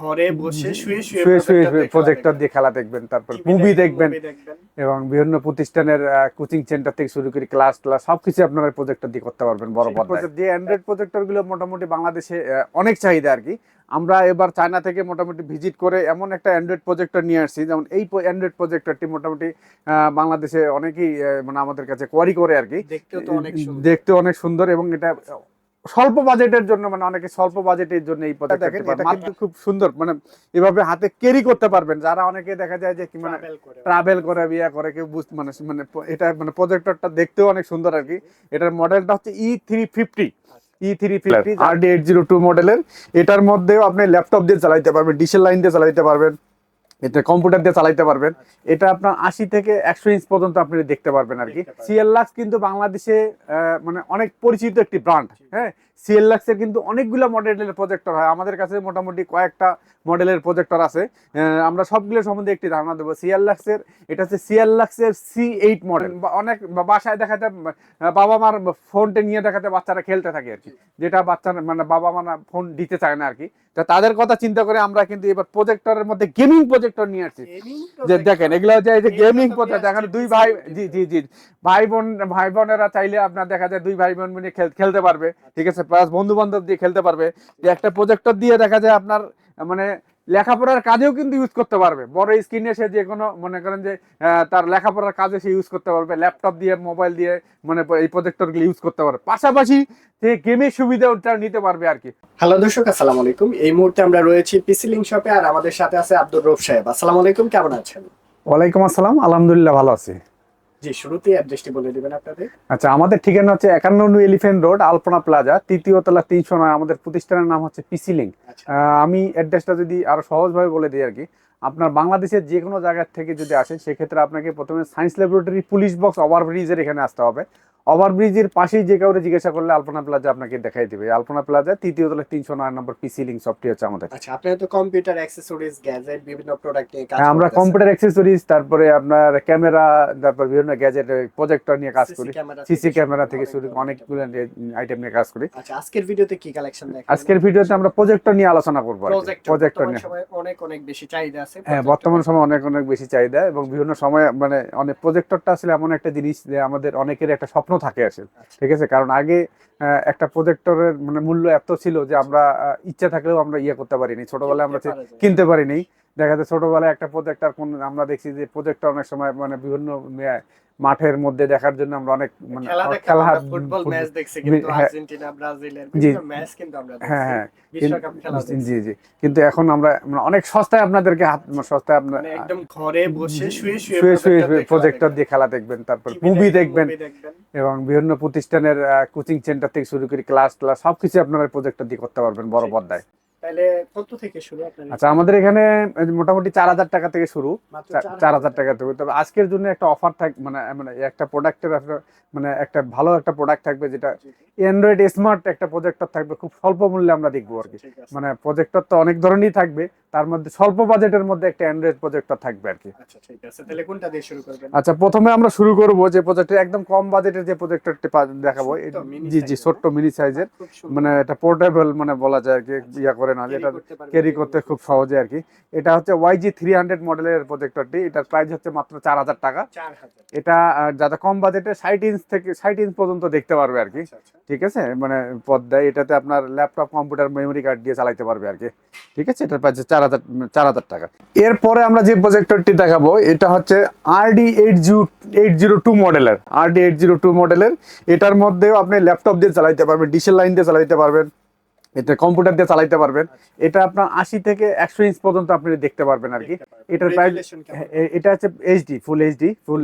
ঘরে বসে শুয়ে শুয়ে শুয়ে শুয়ে প্রজেক্টর দিয়ে খেলা দেখবেন তারপর মুভি দেখবেন এবং বিভিন্ন প্রতিষ্ঠানের কোচিং সেন্টার থেকে শুরু করে ক্লাস ক্লাস সবকিছু আপনারা প্রজেক্টর দিয়ে করতে পারবেন বড় পর্দায়। যে অ্যান্ড্রয়েড প্রজেক্টরগুলো মোটামুটি বাংলাদেশে অনেক চাহিদা আর কি। আমরা এবার চায়না থেকে মোটামুটি ভিজিট করে এমন একটা অ্যান্ড্রয়েড প্রজেক্টর নিয়ে আসছি। যেমন এই অ্যান্ড্রয়েড প্রজেক্টরটি মোটামুটি বাংলাদেশে অনেকেই মানে আমাদের কাছে কোয়ারি করে আর কি। দেখতে অনেক সুন্দর এবং এটা স্বল্প বাজেটের জন্য মানে অনেকে স্বল্প বাজেটের জন্য এই দেখেন এটা কিন্তু খুব সুন্দর মানে এভাবে হাতে ক্যারি করতে পারবেন। যারা অনেকে দেখা যায় যে কি মানে ট্রাভেল করে। বিয়ে করে কেউ বুঝতে মানে মানে এটা মানে প্রজেক্টরটা দেখতেও অনেক সুন্দর আর কি। এটার মডেলটা হচ্ছে E three fifty E three fifty আর ডি এইট জিরো টু মডেলের এটার মধ্যেও আপনি ল্যাপটপ দিয়ে চালাইতে পারবেন ডিসেল লাইন দিয়ে চালাইতে পারবেন। এটা কম্পিউটার দিয়ে চালাইতে পারবেন। এটা আপনার আশি থেকে একশো ইঞ্চ পর্যন্ত আপনি দেখতে পারবেন আর কি। সিএললাক্স কিন্তু বাংলাদেশে মানে অনেক পরিচিত একটি ব্র্যান্ড হ্যাঁ সিএললাক্স এর কিন্তু অনেকগুলো মডেলের প্রজেক্টর হয়। আমাদের কাছে মোটামুটি কয়েকটা মডেলের প্রজেক্টর আছে। আমরা সবগুলো সম্বন্ধে একটি ধারণা দেবো। সিএললাক্স এর এটা হচ্ছে সিএললাক্স এর সি এইট মডেল অনেক বাসায় দেখাতে বাবা মার ফোনটা নিয়ে দেখাতে বাচ্চারা খেলতে থাকে আর কি। যেটা বাচ্চা মানে বাবা মারা ফোন দিতে চায় না আর কি। তা তাদের কথা চিন্তা করে আমরা কিন্তু এবার প্রজেক্টরের মধ্যে গেমিং প্রজেক্টর নিয়ে আসছি। যে দেখেন এগুলো হচ্ছে এই যে গেমিং প্রজেক্টর এখন দুই ভাই জি জি জি। ভাই বোন ভাই বোনেরা চাইলে আপনার দেখা যায় দুই ভাই বোন মিলে খেল- খেলতে পারবে। ঠিক আছে? প্লাস বন্ধু বান্ধব দিয়ে খেলতে পারবে। যে একটা প্রজেক্টর দিয়ে দেখা যায় আপনার মানে লেখাপড়ার কাজেও কিন্তু ইউজ করতে পারবে। বড় স্ক্রিনে সে যে কোনো মনে করেন যে তার লেখাপড়ার কাজে সে ইউজ করতে পারবে। ল্যাপটপ দিয়ে মোবাইল দিয়ে মানে এই প্রজেক্টরগুলো ইউজ করতে পারবে। পাশাপাশি সে গেমের সুবিধাটা নিতে পারবে আর কি। হ্যালো দর্শক আসসালামু আলাইকুম। এই মুহূর্তে আমরা রয়েছি পিসি লিঙ্ক শপে আর আমাদের সাথে আছে আব্দুর রব সাহেব। আসসালামু আলাইকুম কেমন আছেন? ওয়ালাইকুম আসসালাম আলহামদুলিল্লাহ ভালো আছি। জি শুরুতে অ্যাড্রেসটি বলে দিবেন আপনাদের। আচ্ছা আমাদের ঠিকানা হচ্ছে একান্ন নু এলিফেন্ট রোড আলপনা প্লাজা তৃতীয় তলা তিনশো নয়। আমাদের প্রতিষ্ঠানের নাম হচ্ছে পিসি লিঙ্ক আচ্ছা। আমি অ্যাড্রেসটা যদি আরও সহজভাবে বলে দিই আর কি আপনার বাংলাদেশের যে কোনো জায়গা থেকে যদি আসেন সেক্ষেত্রে আপনাকে প্রথমে science laboratory police box over ব্রিজের এখানে আসতে হবে। ওভার ব্রিজের পাশেই যে কাউরে জিজ্ঞাসা করলে আলপনা প্লাজা আপনাকে দেখাই দিবে। আলপনা প্লাজা তৃতীয় তলা তিনশো নয় নম্বর পিসি লিঙ্ক সবটি হচ্ছে আমাদের। আচ্ছা আপনারা তো কম্পিউটার অ্যাক্সেসরিজ গ্যাজেট বিভিন্ন প্রোডাক্ট নিয়ে কাজ হ্যাঁ, আমরা কম্পিউটার অ্যাক্সেসরিজ তারপরে আপনার ক্যামেরা তারপর বিভিন্ন গ্যাজেট প্রজেক্টর নিয়ে কাজ করি। ক্যামেরা সিসি থেকে ক্যামেরা শুরু থেকে করে শুরু অনেকগুলো। আইটেম নিয়ে কাজ করি। আচ্ছা আজকের ভিডিওতে কি কালেকশন দেখাবেন? আজকের ভিডিওতে আমরা প্রজেক্টর নিয়ে আলোচনা করব প্রজেক্টর নিয়ে। সময়ে অনেক অনেক বেশি চাহিদা আছে। হ্যাঁ বর্তমান সময় অনেক অনেক বেশি চাহিদা এবং বিভিন্ন সময় মানে অনেক প্রজেক্টরটা আসলে এমন একটা জিনিস যে আমাদের অনেকের একটা স্বপ্ন থাকে আসলে। ঠিক আছে কারণ আগে আহ, একটা প্রজেক্টরের মানে মূল্য এত ছিল যে আমরা ইচ্ছা থাকলেও আমরা ইয়ে করতে পারিনি ছোটবেলায় আমরা। কিনতে পারিনি দেখা যায় ছোটবেলায় একটা প্রজেক্টর কোন আমরা দেখছি যে প্রজেক্টর অনেক সময় মানে বিভিন্ন মাঠের মধ্যে দেখার জন্য আমরা অনেক মানে খেলা ফুটবল ম্যাচ দেখছি কিন্তু হ্যাঁ। আর্জেন্টিনা ব্রাজিলের জি। ম্যাচ কিন্তু আমরা হ্যাঁ হ্যাঁ। বিশ্বকাপ খেলা জি জি কিন্তু এখন আমরা মানে অনেক সস্তায় আপনাদেরকে হাত মানে সস্তায় আপনার মানে একদম ঘরে বসে শুয়ে শুয়ে শুয়ে শুয়ে প্রজেক্টর দিয়ে খেলা দেখবেন তারপর মুভি দেখবেন এবং বিভিন্ন প্রতিষ্ঠানের কোচিং সেন্টার থেকে শুরু করে ক্লাস ক্লাস সবকিছু আপনারা প্রজেক্টর দিয়ে করতে পারবেন বড় পর্দায়। তাহলে কত থেকে শুরু আপনার আচ্ছা আমাদের এখানে মোটামুটি চার হাজার টাকা থেকে শুরু। চার হাজার টাকা থেকে। তবে আজকের জন্য একটা অফার থাক মানে মানে একটা প্রোডাক্টের মানে একটা ভালো একটা প্রোডাক্ট থাকবে যেটা অ্যান্ড্রয়েড স্মার্ট একটা প্রজেক্টর থাকবে। খুব স্বল্প মূল্যে আমরা দেখব আর কি। মানে প্রজেক্টর তো অনেক ধরনেরই থাকবে। তার মধ্যে স্বল্প বাজেটের মধ্যে একটা অ্যান্ড্রয়েড প্রজেক্টর থাকবে আর কি। আচ্ছা ঠিক আছে। তাহলে কোনটা দিয়ে শুরু করবেন? আচ্ছা প্রথমে আমরা শুরু করব যে প্রজেক্টর একদম কম বাজেটের যে প্রজেক্টরটি দেখাবো। জি জি ছোট্ট মিনি সাইজের মানে এটা পোর্টেবল মানে বলা যায় আর কি ইয়া করে না Carry যেটা ক্যারি করতে খুব সহজে আর কি। এটা হচ্ছে ওয়াইজি থ্রি হান্ড্রেড মডেলের প্রজেক্টরটি এটার প্রাইস হচ্ছে মাত্র চার হাজার টাকা। এটা যাতে কম বাজেটে ষাট ইঞ্চ থেকে ষাট ইঞ্চ পর্যন্ত দেখতে পারবে আর কি। আচ্ছা আচ্ছা। ঠিক আছে? মানে পর্দায় এটাতে আপনার ল্যাপটপ কম্পিউটার মেমোরি কার্ড দিয়ে চালাতে পারবে আর কি। ঠিক আছে? এটার প্রাইস চার হাজার চার হাজার টাকা। এরপরে আমরা যে প্রজেক্টরটি দেখাবো এটা হচ্ছে RD eight zero eight zero two মডেলের আরডি এইট জিরো টু মডেলের এটার মধ্যেও আপনি ল্যাপটপ দিয়ে চালাইতে পারবেন ডিসেল লাইন দিয়ে চালাইতে পারবেন। এটা কম্পিউটার দিয়ে চালাইতে পারবেন। এটা আপনার আশি থেকে একশো ইঞ্চ পর্যন্ত আপনি দেখতে পারবেন আর কি। এটার প্রাইস এটা হচ্ছে এইচডি ফুল এইচডি ফুল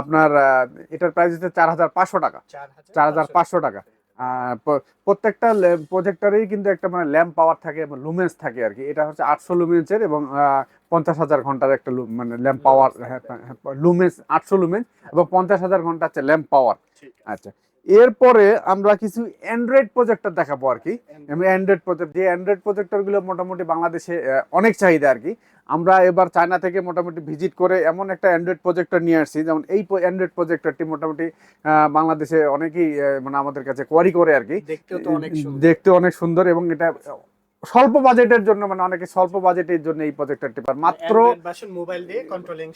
আপনার এটার প্রাইস হচ্ছে চার হাজার পাঁচশো টাকা। চার হাজার পাঁচশো টাকা। প্রত্যেকটা প্রজেক্টরেই কিন্তু একটা মানে ল্যাম্প পাওয়ার থাকে এবং লুমেন্স থাকে আর কি। এটা হচ্ছে আটশো লুমেন্সের এবং পঞ্চাশ হাজার ঘণ্টার একটা মানে ল্যাম্প পাওয়ার লুমেন্স আটশো লুমেন্স এবং পঞ্চাশ হাজার ঘণ্টা হচ্ছে ল্যাম্প পাওয়ার আচ্ছা। এরপরে আমরা কিছু অ্যান্ড্রয়েড প্রজেক্টর দেখাবো আর কি। অ্যান্ড্রয়েড প্রজেক্ট যে অ্যান্ড্রয়েড প্রজেক্টরগুলো মোটামুটি বাংলাদেশে অনেক চাহিদা আর কি। আমরা এবার চায়না থেকে মোটামুটি ভিজিট করে এমন একটা অ্যান্ড্রয়েড প্রজেক্টর নিয়ে আসছি। যেমন এই অ্যান্ড্রয়েড প্রজেক্টরটি মোটামুটি বাংলাদেশে অনেকেই মানে আমাদের কাছে কোয়ারি করে আর কি। দেখতে অনেক সুন্দর এবং এটা স্বল্প বাজেটের জন্য মানে অনেকে স্বল্প বাজেটের জন্য এই প্রজেক্টরটি পান মাত্র মোবাইল দিয়ে কন্ট্রোলিং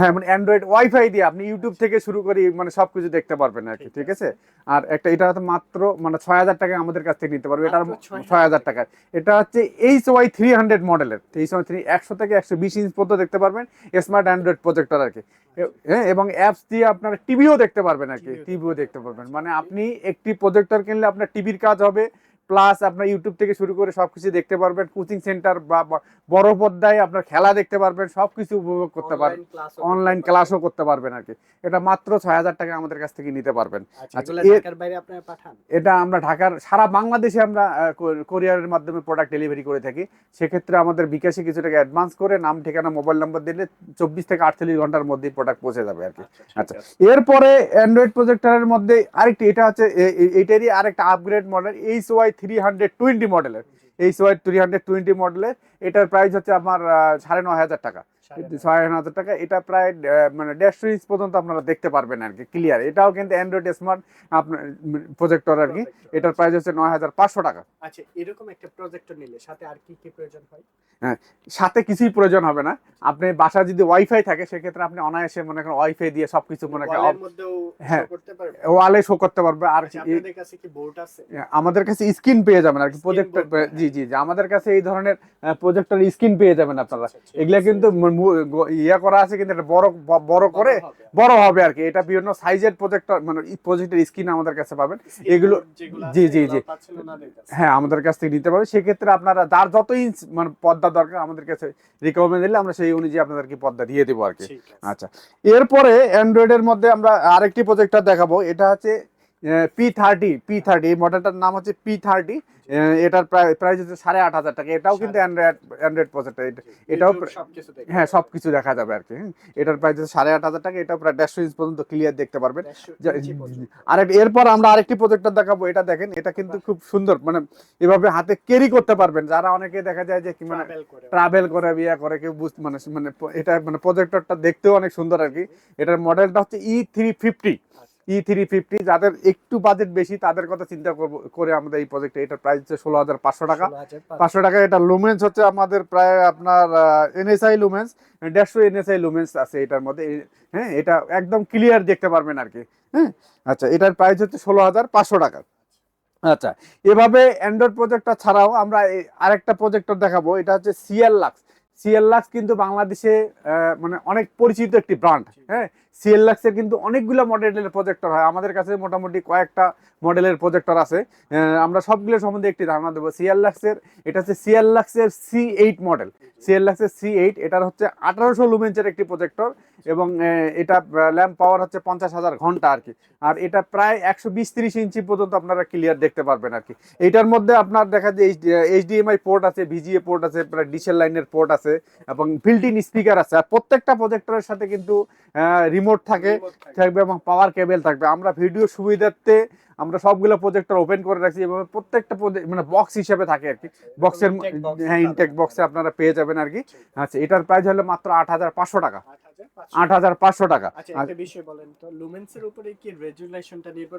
হ্যাঁ মানে অ্যান্ড্রয়েড ওয়াইফাই দিয়ে আপনি ইউটিউব থেকে শুরু করে মানে সবকিছু দেখতে পারবেন আর কি ঠিক আছে। আর একটা এটা হচ্ছে মাত্র মানে ছয় হাজার টাকা আমাদের কাছ থেকে নিতে পারবে। এটা 6,000 ছয় হাজার টাকা এটা হচ্ছে এইচ ওয়াই থ্রি হান্ড্রেড মডেলের এইচ ওয়াই থ্রি একশো থেকে একশো বিশ ইঞ্চ পর্যন্ত দেখতে পারবেন স্মার্ট অ্যান্ড্রয়েড প্রজেক্টর আর কি। হ্যাঁ এবং অ্যাপস দিয়ে আপনার টিভিও দেখতে পারবেন আর কি। টিভিও দেখতে পারবেন। মানে আপনি একটি প্রজেক্টর কিনলে আপনার টিভির কাজ হবে। প্লাস আপনার ইউটিউব থেকে শুরু করে সবকিছু দেখতে পারবেন। কোচিং সেন্টার বা বড় পর্দায় আপনার খেলা দেখতে পারবেন সবকিছু উপভোগ করতে পারবেন। অনলাইন ক্লাসও করতে পারবেন। আর কি। এটা মাত্র ছয় হাজার টাকা আমাদের কাছ থেকে নিতে পারবেন। আচ্ছা আচ্ছা, এটা আমরা ঢাকার সারা বাংলাদেশে আমরা কোরিয়ারের মাধ্যমে প্রোডাক্ট ডেলিভারি করে থাকি। সেক্ষেত্রে আমাদের বিকাশে কিছু টাকা অ্যাডভান্স করে নাম ঠিকানা মোবাইল নাম্বার দিলে চব্বিশ থেকে আটচল্লিশ ঘণ্টার মধ্যে প্রোডাক্ট পৌঁছে যাবে আর কি। আচ্ছা এরপরে অ্যান্ড্রয়েড প্রজেক্টরের মধ্যে আরেকটি এটা হচ্ছে এইটারই আরেকটা upgrade model H Y three hundred twenty মডেলের H Y three hundred twenty মডেলের এটার প্রাইস হচ্ছে আমার সাড়ে ন হাজার টাকা। ছয় হাজার। টাকা এটা প্রায় মানে দেড়শো ইঞ্চ পর্যন্ত আপনারা দেখতে পারবেন আর কি ক্লিয়ার এটাও কিন্তু অ্যান্ড্রয়েড স্মার্ট আপনার প্রজেক্টর আর কি। এটার প্রাইস হচ্ছে নয় হাজার পাঁচশো টাকা। আচ্ছা এরকম একটা প্রজেক্টর নিলে সাথে আর কি কি প্রয়োজন হয়? সাথে কিছুই প্রয়োজন হবে না। আপনি বাসা যদি ওয়াইফাই থাকে সেক্ষেত্রে আপনি অনায়াসে মনে করেন ওয়াইফাই দিয়ে সবকিছু মনে করেন হ্যাঁ। ওয়ালে শো করতে পারবে। আর আচ্ছা, আমাদের কাছে স্ক্রিন পেয়ে যাবেন আর কি প্রজেক্টর জি জি জি আমাদের কাছে এই ধরনের প্রজেক্টর স্ক্রিন পেয়ে যাবেন আপনারা। আচ্ছা, এগুলা কিন্তু ইয়া করা আছে কিন্তু এটা বড় বড় করে বড় হবে। আর কি। এটা বিভিন্ন সাইজের প্রজেক্টর মানে প্রজেক্টের স্ক্রিন আমাদের কাছে পাবেন। এগুলো- জি, জি, জি। হ্যাঁ আমাদের কাছ থেকে নিতে পারবেন সেক্ষেত্রে আপনারা যার যত ইঞ্চ মানে পর্দা দরকার আমাদের কাছে রিকমেন্ড দিলে আমরা সেই অনুযায়ী আপনাদেরকে পর্দা দিয়ে দেবো আর কি। আচ্ছা। এরপরে অ্যান্ড্রয়েডের মধ্যে আমরা আরেকটি প্রজেক্টর দেখাবো। এটা হচ্ছে পি থার্টি পি থার্টি এই মডেলটার নাম হচ্ছে পি থার্টি এটার প্রায় প্রাইস হচ্ছে সাড়ে আট হাজার টাকা। এটাও কিন্তু অ্যান্ড্রয়েড অ্যান্ড্রয়েড প্রজেক্টর এটাও হ্যাঁ সব কিছু দেখা যাবে আর কি। এটার প্রাইস হচ্ছে সাড়ে আট হাজার টাকা এটাও প্রায় দেড়শো ইঞ্চ পর্যন্ত ক্লিয়ার দেখতে পারবেন। আর এরপর আমরা আরেকটি প্রজেক্টর দেখাবো এটা দেখেন এটা কিন্তু খুব সুন্দর মানে এভাবে হাতে ক্যারি করতে পারবেন। যারা অনেকে দেখা যায় যে কি মানে ট্রাভেল করে। বিয়ে করে কেউ বুঝ মানে মানে এটা মানে প্রজেক্টরটা দেখতেও অনেক সুন্দর আর কি। এটার মডেলটা হচ্ছে E three fifty E three fifty যাদের একটু বাজেট বেশি তাদের কথা চিন্তা করব করে আমাদের এই প্রজেক্টে এটার প্রাইস হচ্ছে ষোলো হাজার পাঁচশো টাকা। পাঁচশো। টাকা এটা লুমেন্স হচ্ছে আমাদের প্রায় আপনার এনএসআই লুমেন্স দেড়শো এনএসআই লুমেন্স আছে এটার মধ্যে। হ্যাঁ এটা একদম ক্লিয়ার দেখতে পারবেন আর কি। হ্যাঁ আচ্ছা এটার প্রাইস হচ্ছে ষোলো হাজার পাঁচশো টাকা। আচ্ছা এভাবে অ্যান্ড্রয়েড প্রজেক্টর ছাড়াও আমরা আরেকটা প্রজেক্টর দেখাবো। এটা হচ্ছে সিএল লাক্স সিএল লাক্স কিন্তু বাংলাদেশে মানে অনেক পরিচিত একটি ব্র্যান্ড হ্যাঁ সিএল লাক্সের কিন্তু অনেকগুলো মডেলের প্রজেক্টর হয়। আমাদের কাছে মোটামুটি কয়েকটা মডেলের প্রজেক্টর আছে। আমরা সবগুলো সম্বন্ধে একটি ধারণা দেবো। সিএল লাক্সের এটা হচ্ছে সিএল লাক্সের সি এইট মডেল সিএল লাক্সের সি এইট এটা হচ্ছে আঠারোশো লুমেন্সের একটি প্রজেক্টর এবং এটা ল্যাম্প পাওয়ার হচ্ছে পঞ্চাশ হাজার ঘণ্টা আর কি। আর এটা প্রায় একশো বিশ তিরিশ ইঞ্চি পর্যন্ত আপনারা ক্লিয়ার দেখতে পারবেন আর কি। এটার মধ্যে আপনার দেখা যায় এইচডিএমআই পোর্ট আছে ভিজিএ পোর্ট আছে, প্রায় ডিসেল লাইনের পোর্ট আছে এবং বিল্ট ইন স্পিকার আছে। আর প্রত্যেকটা প্রজেক্টরের সাথে কিন্তু রিমোট থাকে থাকবে এবং পাওয়ার কেবল থাকবে। আমরা ভিডিও সুবিধার্থে আমরা সবগুলো প্রজেক্টর ওপেন করে রাখছি এবং প্রত্যেকটা মানে বক্স হিসেবে থাকে আর কি। বক্সের হ্যাঁ ইনটেক বক্সে আপনারা পেয়ে যাবেন আর কি। আচ্ছা। এটার প্রাইস হলো মাত্র আট হাজার পাঁচশো টাকা। আট হাজার পাঁচশো। টাকা। আচ্ছা একটা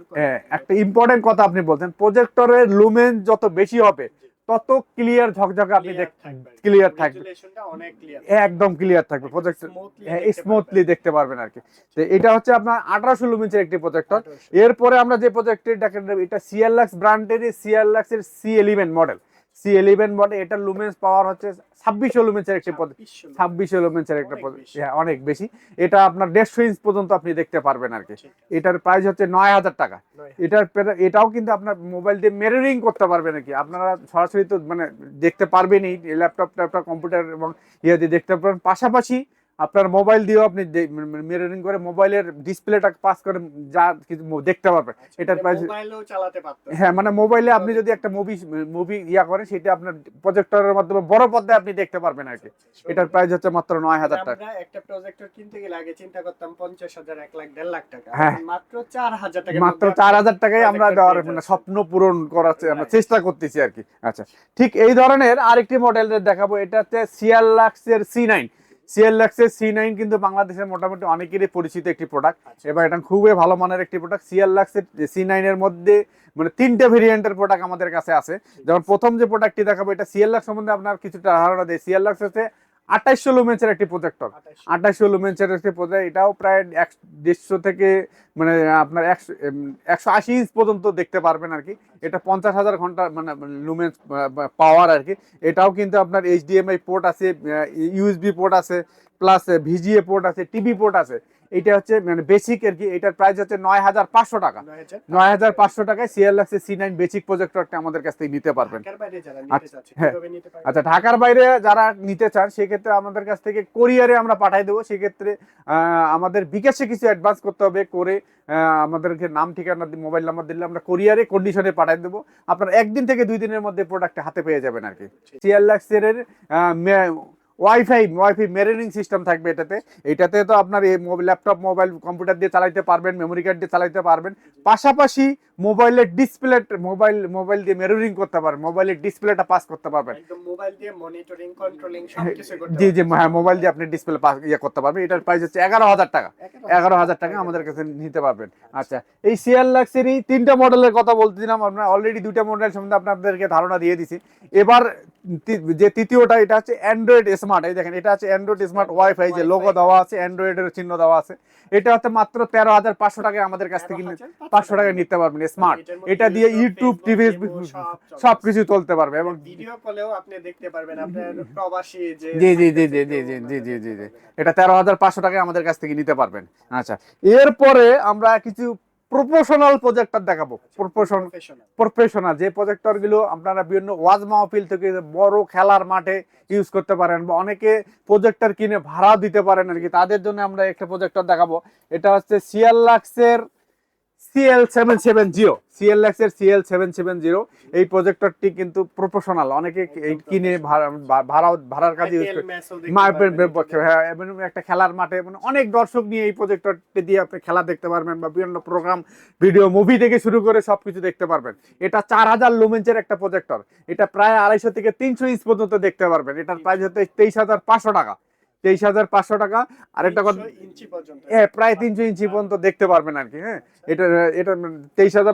করে? হ্যাঁ, একটা ইম্পর্টেন্ট কথা আপনি বলছেন। প্রজেক্টরের লুমেন যত বেশি হবে তত ক্লিয়ার ঝকঝকে আপনি দেখবেন ক্লিয়ার থাকবে। একদম ক্লিয়ার থাকবে। প্রজেক্টর স্মুথলি দেখতে পারবেন। আর কি। তো এটা হচ্ছে আপনার আঠারোশো লুমেন্সের একটি প্রজেক্টর এরপরে আমরা যে প্রজেক্টর দেখেন এটা সিএলএক্স ব্র্যান্ডের সিএলএক্স এর C eleven model C eleven বলে এটা লুমেন্স পাওয়ার হচ্ছে ছাব্বিশশো লুমেন্সের একটি ছাব্বিশশো লুমেন্সের একটা বেশি। হ্যাঁ অনেক বেশি। এটা আপনার দেড়শো ইঞ্চ পর্যন্ত আপনি দেখতে পারবেন আর কি। এটার প্রাইস হচ্ছে নয় হাজার টাকা। এটার এটাও কিন্তু আপনার মোবাইল দিয়ে মেরোরিং করতে পারবেন আর কি। আপনারা সরাসরি তো মানে দেখতে পারবেনই ল্যাপটপ ট্যাপটপ কম্পিউটার এবং ইয়ে দিয়ে দেখতে পারবেন। পাশাপাশি আপনার মোবাইল দিয়েও আপনি মিররিং করে মোবাইলের ডিসপ্লেটা পাস করে যা কিছু দেখতে পারবেন। এটার প্রাইস মোবাইলেও চালাতে পারতো হ্যাঁ মানে মোবাইলে আপনি যদি একটা মুভি মুভি ইয়া করেন সেটা আপনার প্রজেক্টরের মাধ্যমে বড় পর্দায় আপনি দেখতে পারবেন আর কি। এটার প্রাইস হচ্ছে মাত্র নয় হাজার টাকা। একটা প্রজেক্টর কিনতে গেলে আগে চিন্তা করতাম পঞ্চাশ হাজার এক লাখ দেড় লাখ টাকা। হ্যাঁ। মাত্র চার হাজার টাকা মাত্র চার হাজার টাকায় আমরা দেওয়ার মানে স্বপ্ন পূরণ করার আমরা চেষ্টা করতেছি আর কি। আচ্ছা ঠিক এই ধরনের আরেকটি মডেল দেখাবো। এটা হচ্ছে সিয়াল লাক্সের সি নাইন সিএল এক্সের সি নাইন কিন্তু বাংলাদেশের মোটামুটি অনেকেরই পরিচিত একটি প্রোডাক্ট আচ্ছা। এবার এটা খুবই ভালো মানের একটি প্রোডাক্ট সিএল লাক্সের সি নাইনের মধ্যে মানে তিনটে ভেরিয়েন্টের প্রোডাক্ট আমাদের কাছে আছে। যেমন প্রথম যে প্রোডাক্টটি দেখাবো এটা সিএলএক্স সম্বন্ধে আপনার কিছুটা ধারণা দেয় সিএলএক্স হচ্ছে আঠাইশশো লুমেন্সের একটি প্রজেক্টর আঠাশশো লুমেন্সের একটি প্রজেক্ট এটাও প্রায় এক দেড়শো থেকে মানে আপনার একশো একশো আশি ইঞ্চ পর্যন্ত দেখতে পারবেন আর কি। এটা পঞ্চাশ হাজার ঘণ্টা মানে লুমেন্স পাওয়ার আর কি। এটাও কিন্তু আপনার এইচডিএমআই পোর্ট আছে ইউএসবি পোর্ট আছে। প্লাস ভিজিএ পোর্ট আছে টিভি পোর্ট আছে এটা হচ্ছে মানে বেসিক আর কি এটার প্রাইস হচ্ছে নয় হাজার পাঁচশো টাকা। নয় হাজার পাঁচশো। টাকায় সিএল এক্সের সি নাইন বেসিক প্রজেক্টরটা আমাদের কাছ থেকে নিতে পারবেন। আচ্ছা, হ্যাঁ। আচ্ছা ঢাকার বাইরে যারা নিতে চান সেক্ষেত্রে আমাদের কাছ থেকে কোরিয়ারে আমরা পাঠাই দেবো। সেক্ষেত্রে আমাদের বিকাশে কিছু অ্যাডভান্স করতে হবে করে আহ, আমাদেরকে নাম ঠিকানা মোবাইল নাম্বার দিলে আমরা কোরিয়ারে কন্ডিশনে পাঠাই দেবো। আপনার একদিন থেকে দুই দিনের মধ্যে প্রোডাক্ট হাতে পেয়ে যাবেন আর কি। সিএল লাক্সের ওয়াইফাই ওয়াইফাই মেরিনিং সিস্টেম থাকবে এটাতে। এটাতে তো আপনার এই ল্যাপটপ মোবাইল কম্পিউটার দিয়ে চালাইতে পারবেন মেমোরি কার্ড দিয়ে চালাইতে পারবেন। পাশাপাশি মোবাইলের ডিসপ্লে মোবাইল মোবাইল দিয়ে মেরুরিং করতে পারবেন মোবাইলের ডিসপ্লেটা পাস করতে পারবেন মোবাইল দিয়ে মনিটরিং কন্ট্রোলিং সবকিছু করতে জি জি হ্যাঁ মোবাইল দিয়ে আপনি ডিসপ্লে পাস ইয়ে করতে পারবেন। এটার প্রাইস হচ্ছে এগারো হাজার টাকা। এগারো হাজার টাকা আমাদের কাছে নিতে পারবেন। আচ্ছা এই সিএল লাক্সেরই তিনটা মডেলের কথা বলতেছিলাম আমরা অলরেডি দুইটা মডেল সম্বন্ধে আপনাদেরকে ধারণা দিয়ে দিছি। এবার যে তৃতীয়টা এটা হচ্ছে অ্যান্ড্রয়েড স্মার্ট এই দেখেন এটা হচ্ছে অ্যান্ড্রয়েড স্মার্ট ওয়াইফাই যে লোগো দেওয়া আছে অ্যান্ড্রয়েডের চিহ্ন দেওয়া আছে। এটা হচ্ছে মাত্র তেরো হাজার পাঁচশো টাকায় আমাদের কাছ থেকে পাঁচশো টাকায় নিতে পারবেন। স্মার্ট এটা দিয়ে ইউটিউব টিভি সব কিছু চলতে পারবে এবং ভিডিও কলেও আপনি দেখতে পারবেন আপনার প্রবাসী যে জি জি জি জি জি জি জি জি জি। জি এটা তেরো হাজার পাঁচশো টাকায় আমাদের কাছ থেকে নিতে পারবেন। আচ্ছা এরপরে আমরা কিছু প্রফেশনাল প্রজেক্টর দেখাবো। প্রফেশন প্রফেশনাল প্রফেশনাল যে প্রজেক্টরগুলো আপনারা বিভিন্ন ওয়াজ মাহফিল থেকে বড় খেলার মাঠে ইউজ করতে পারেন বা অনেকে প্রজেক্টর কিনে ভাড়া দিতে পারেন আর কি। তাদের জন্য আমরা একটা প্রজেক্টর দেখাবো। এটা হচ্ছে CL লাক্সের CL seven seven zero CL লাক্সের CL seven seven zero এই প্রজেক্টরটি কিন্তু প্রফেশনাল অনেকে কিনে ভাড়া ভাড়া ভাড়ার কাজে ইউজ করে হ্যাঁ একটা খেলার মাঠে মানে অনেক দর্শক নিয়ে এই প্রজেক্টরটি দিয়ে আপনি খেলা দেখতে পারবেন বা বিভিন্ন প্রোগ্রাম ভিডিও মুভি থেকে শুরু করে সবকিছু দেখতে পারবেন। এটা চার হাজার লুমেন্সের একটা প্রজেক্টর এটা প্রায় আড়াইশো থেকে তিনশো ইঞ্চ পর্যন্ত দেখতে পারবেন। এটার প্রাইস হচ্ছে তেইশ হাজার পাঁচশো টাকা। তেইশ হাজার পাঁচশো টাকা। আর একটা কথা ইঞ্চি পর্যন্ত। হ্যাঁ প্রায় তিনশো ইঞ্চি পর্যন্ত দেখতে পারবেন আর কি হ্যাঁ। এটা এটা তেইশ হাজার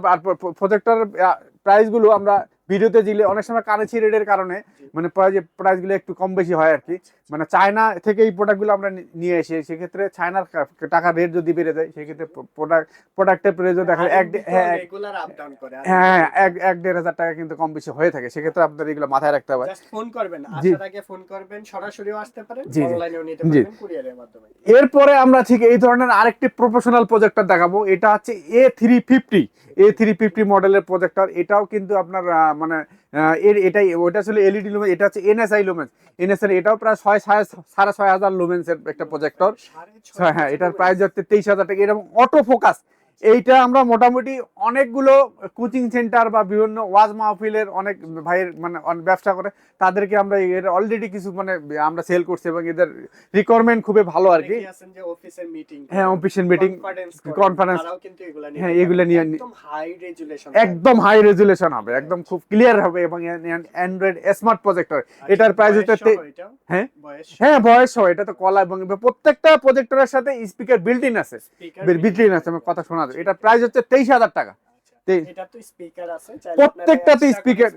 প্রজেক্টর প্রাইসগুলো আমরা ভিডিওতে দিলে অনেক সময় কানেছি রেটের কারণে মানে প্রাইস প্রাইসগুলো একটু কম বেশি হয় আর কি মানে চায়না থেকে এই প্রোডাক্টগুলো আমরা নিয়ে এসে সেক্ষেত্রে চায়নার কা- টাকার রেট যদি বেড়ে যায় সেক্ষেত্রে প্রোডাক্ট প্রোডাক্টের প্রাইসও দেখা যায় এক হ্যাঁ এক- রেগুলার আপ ডাউন করে হ্যাঁ এক এক দেড় হাজার টাকা কিন্তু কম বেশি হয়ে থাকে সেক্ষেত্রে আপনার এগুলো মাথায় রাখতে হবে জাস্ট ফোন করবেন। আসার আগে ফোন করবেন সরাসরিও আসতে পারেন। অনলাইনেও নিতে জি। পারবেন কুরিয়ারের মাধ্যমে এরপরে আমরা ঠিক এই ধরনের আরেকটি প্রফেশনাল প্রজেক্টর দেখাবো এটা হচ্ছে A three fifty A three fifty মডেলের প্রজেক্টর এটাও কিন্তু আপনার মানে এর এটাই ওটা ছিল এলইডি লুমেন্স এটা হচ্ছে এনএসআই লুমেন্স এনএসআই এটাও প্রায় ছয় সাড়ে সাড়ে ছয় হাজার লুমেন্সের একটা প্রজেক্টর হ্যাঁ এটার প্রাইস হচ্ছে তেইশ হাজার টাকা। এরকম অটো ফোকাস এইটা আমরা মোটামুটি অনেকগুলো কোচিং সেন্টার বা বিভিন্ন ওয়াজ মাহফিলের অনেক ভাইয়ের মানে ব্যবসা করে তাদেরকে আমরা এর অলরেডি কিছু মানে আমরা সেল করছি এবং এদের রিকোয়ারমেন্ট খুবই ভালো আর কি। অনেকেই আছেন যে অফিসের মিটিং হ্যাঁ কনফারেন্স হ্যাঁ। এগুলা নিয়ে- একদম হাই রেজুলেশন একদম হাই রেজুলেশন হবে একদম খুব ক্লিয়ার হবে এবং অ্যান্ড্রয়েড স্মার্ট প্রজেক্টর এটার প্রাইস হচ্ছে হ্যাঁ? হ্যাঁ বয়স হয় এটা তো কলা এবং প্রত্যেকটা প্রজেক্টরের সাথে স্পিকার বিল্ট ইন আছে বিল্ট ইন আছে আমার কথা শোনা আমাদের। এটা প্রাইস হচ্ছে তেইশ হাজার টাকা। প্রত্যেকটাতে স্পিকার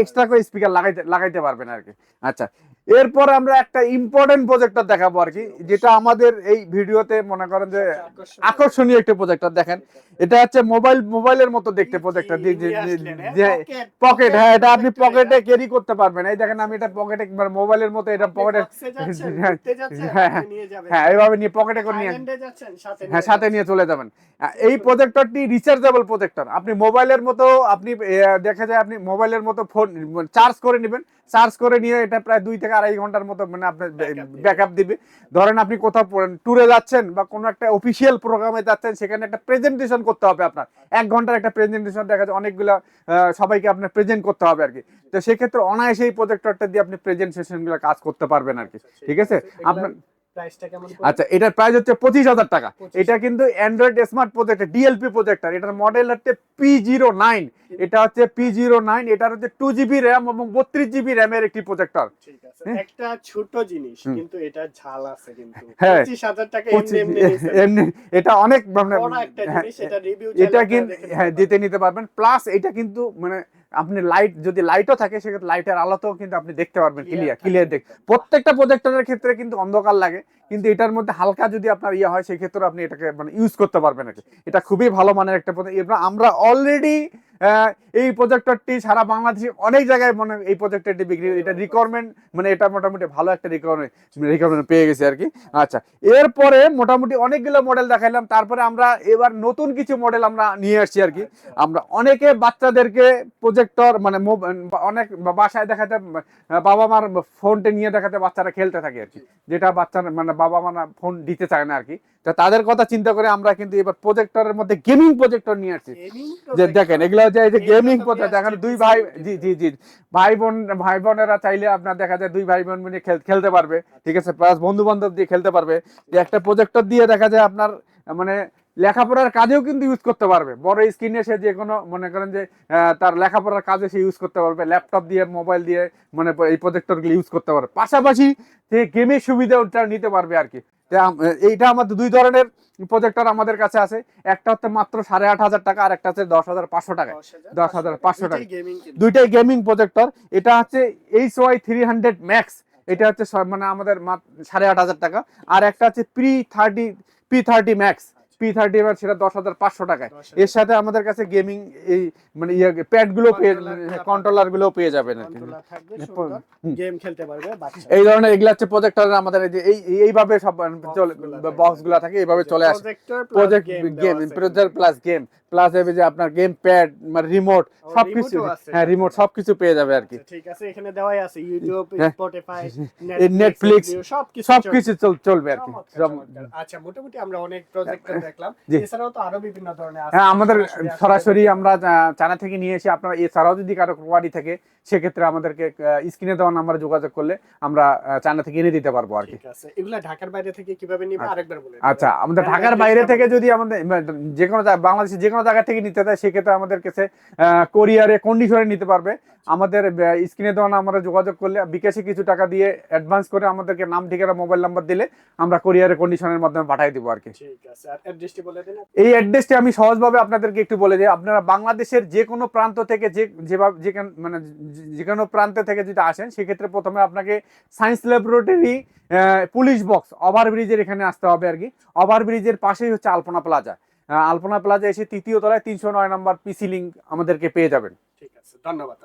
এক্সট্রা করে স্পিকার লাগাইতে লাগাইতে পারবেন আর কি। আচ্ছা এরপর আমরা একটা ইম্পর্টেন্ট প্রজেক্টর দেখাবো আর কি যেটা আমাদের এই ভিডিওতে মনে করেন যে আকর্ষণীয়। একটা প্রজেক্টর দেখেন। এটা হচ্ছে মোবাইল মোবাইলের মতো দেখতে প্রজেক্টর পকেট হ্যাঁ এটা আপনি পকেটে ক্যারি করতে পারবেন। এই দেখেন আমি এটা পকেটে মানে মোবাইলের মতো এটা পকেটে হ্যাঁ, হ্যাঁ, হ্যাঁ। এইভাবে নিয়ে পকেটে করে নিয়ে হ্যাঁ সাথে নিয়ে চলে যাবেন। এই প্রজেক্টরটি রিচার্জেবল প্রজেক্টর আপনি মোবাইলের মতো আপনি দেখা যায় আপনি মোবাইলের মতো ফোন চার্জ করে নেবেন। চার্জ করে নিয়ে এটা প্রায় দুই থেকে আড়াই ঘণ্টার মতো মানে আপনার ব্যাক আপ ব্যাকআপ দিবে। ধরেন আপনি কোথাও ট্যুরে যাচ্ছেন বা কোনো একটা অফিসিয়াল প্রোগ্রামে যাচ্ছেন সেখানে একটা প্রেজেন্টেশন করতে হবে আপনার। এক ঘণ্টার একটা প্রেজেন্টেশন দেখা যায় অনেকগুলো সবাইকে আপনার প্রেজেন্ট করতে হবে আর কি। তো সেক্ষেত্রে অনায়াসে এই প্রজেক্টরটা দিয়ে আপনি প্রেজেন্টেশনগুলো কাজ করতে পারবেন আর কি। ঠিক আছে? আপনার প্রাইসটা কেমন আচ্ছা এটার প্রাইস হচ্ছে পঁচিশ হাজার টাকা। এটা কিন্তু android smart projector DLP projector এটার মডেল হচ্ছে পি জিরো নাইন এটা হচ্ছে পি জিরো নাইন এটার হচ্ছে টু জিবি র্যাম এবং বত্রিশ জিবি র্যামের একটি প্রজেক্টর ঠিক আছে। একটা ছোট জিনিস কিন্তু এটা ঝাল আছে কিন্তু। হ্যাঁ। পঁচিশ হাজার টাকা এমনি এটা অনেক মানে হ্যাঁ, এটা কিন্তু হ্যাঁ দিতে নিতে পারবেন। প্লাস এটা কিন্তু মানে আপনি লাইট যদি লাইটও থাকে সেক্ষেত্রে লাইটের আলোতেও কিন্তু আপনি দেখতে পারবেন ক্লিয়ার ক্লিয়ার দেখ প্রত্যেকটা প্রজেক্টরের ক্ষেত্রে কিন্তু অন্ধকার লাগে। কিন্তু এটার মধ্যে হালকা যদি আপনার ইয়ে হয়, সেক্ষেত্রে আপনি এটাকে মানে ইউজ করতে পারবেন আর। এটা খুবই ভালো মানের একটা আমরা অলরেডি এই প্রজেক্টরটি সারা বাংলাদেশে অনেক জায়গায় মানে এই প্রজেক্টরটি বিক্রি এটা রিকোয়ারমেন্ট মানে এটা মোটামুটি ভালো একটা রিকোয়ারমেন্ট রিকোয়ারমেন্ট পেয়ে গেছি আর কি। আচ্ছা এরপরে মোটামুটি অনেকগুলো মডেল দেখাইলাম তারপরে আমরা এবার নতুন কিছু মডেল আমরা নিয়ে আসছি আর কি। আমরা অনেকে বাচ্চাদেরকে প্রজেক্টর মানে অনেক বাসায় দেখাতে বাবা মার ফোনটা নিয়ে দেখাতে বাচ্চারা খেলতে থাকে আর কি। যেটা বাচ্চা মানে বাবা মা ফোন দিতে চায় না আর কি। তো তাদের কথা চিন্তা করে আমরা কিন্তু এবার প্রজেক্টরের মধ্যে গেমিং প্রজেক্টর নিয়ে আসছি। যে দেখেন এগুলো হচ্ছে এই যে গেমিং এখন আসছে দুই ভাই জি জি জি। ভাই বোন ভাই বোনেরা চাইলে আপনার দেখা যায় দুই ভাই বোন মিলে খেলতে পারবে। ঠিক আছে? প্লাস বন্ধু বান্ধব দিয়ে খেলতে পারবে। যে একটা প্রজেক্টর দিয়ে দেখা যায় আপনার মানে লেখাপড়ার কাজেও কিন্তু ইউজ করতে পারবে। বড় স্ক্রিনে সে যে কোনো মনে করেন যে তার লেখাপড়ার কাজে সে ইউজ করতে পারবে। ল্যাপটপ দিয়ে মোবাইল দিয়ে মানে এই প্রজেক্টরগুলো ইউজ করতে পারবে। পাশাপাশি যে গেমের সুবিধাও তারা নিতে পারবে আর কি। এইটা আমাদের দুই ধরনের প্রজেক্টর আমাদের কাছে আছে। একটা হচ্ছে মাত্র সাড়ে আট হাজার টাকা আর একটা হচ্ছে দশ হাজার পাঁচশো টাকা। দশ হাজার পাঁচশো টাকা। দুইটাই গেমিং প্রজেক্টর এটা হচ্ছে H Y three hundred max এটা হচ্ছে মানে আমাদের সাড়ে আট হাজার টাকা। আর একটা হচ্ছে pre thirty P thirty max P thirty max সেটা দশ হাজার পাঁচশো টাকায়। এর সাথে আমাদের কাছে গেমিং এই মানে ইয়ে প্যাডগুলো পেয়ে কন্ট্রোলারগুলো পেয়ে যাবেন গেম খেলতে পারবে এই ধরনের এগুলা হচ্ছে প্রজেক্টর আমাদের এই যে এই এইভাবে সব বক্সগুলা থাকে। এইভাবে চলে আসে। Project game projector plus game plus হবে যে আপনার গেম প্যাড মানে রিমোট সবকিছু। হ্যাঁ রিমোট সবকিছু পেয়ে যাবে আর কি। ঠিক আছে এখানে দেওয়াই আছে ইউটিউব হ্যাঁ। স্পটিফাই Netflix, সবকিছু সবকিছু চলবে আর কি। আচ্ছা মোটামুটি আমরা অনেক প্রজেক্টর দেখলাম। এছাড়াও তো আরও বিভিন্ন ধরনের হ্যাঁ আমাদের সরাসরি আমরা চায়না থেকে নিয়ে এসে আপনারা এছাড়াও যদি কারও কোয়ারি থাকে সেক্ষেত্রে আমাদেরকে স্ক্রিনে দেওয়া নাম্বারে যোগাযোগ করলে আমরা চায়না থেকে এনে দিতে পারব আর কি এগুলা ঢাকার বাইরে থেকে কীভাবে নিবে? আচ্ছা। আরেকবার বলে আচ্ছা আমাদের হ্যাঁ, ঢাকার বাইরে থেকে যদি আমাদের যে কোনো বাংলাদেশের যে কোনো জায়গা থেকে নিতে চায় সেক্ষেত্রে আমাদের কাছে কোরিয়ারে কন্ডিশনে নিতে পারবে। আমাদের স্ক্রিনে দেওয়া আমরা যোগাযোগ করলে বিকাশে কিছু টাকা দিয়ে অ্যাডভান্স করে আমাদেরকে নাম ঠিকানা মোবাইল নাম্বার দিলে আমরা কোরিয়ারের কন্ডিশনের মাধ্যমে পাঠিয়ে দিব আর কি। এই অ্যাড্রেসটি আমি সহজভাবে আপনাদেরকে একটু বলে দিই। আপনারা বাংলাদেশের যে কোনো প্রান্ত থেকে যে যেভাবে মানে যে- কোনো প্রান্ত থেকে যদি আসেন সেক্ষেত্রে প্রথমে আপনাকে সায়েন্স ল্যাবরেটরি পুলিশ বক্স ওভারব্রিজের এখানে আসতে হবে আর কি। ওভারব্রিজের পাশেই হচ্ছে আলপনা প্লাজা আলপনা প্লাজা এসে তৃতীয় তলায় তিনশো নয় নম্বর পিসি লিঙ্ক আমাদেরকে পেয়ে যাবেন। ঠিক আছে ধন্যবাদ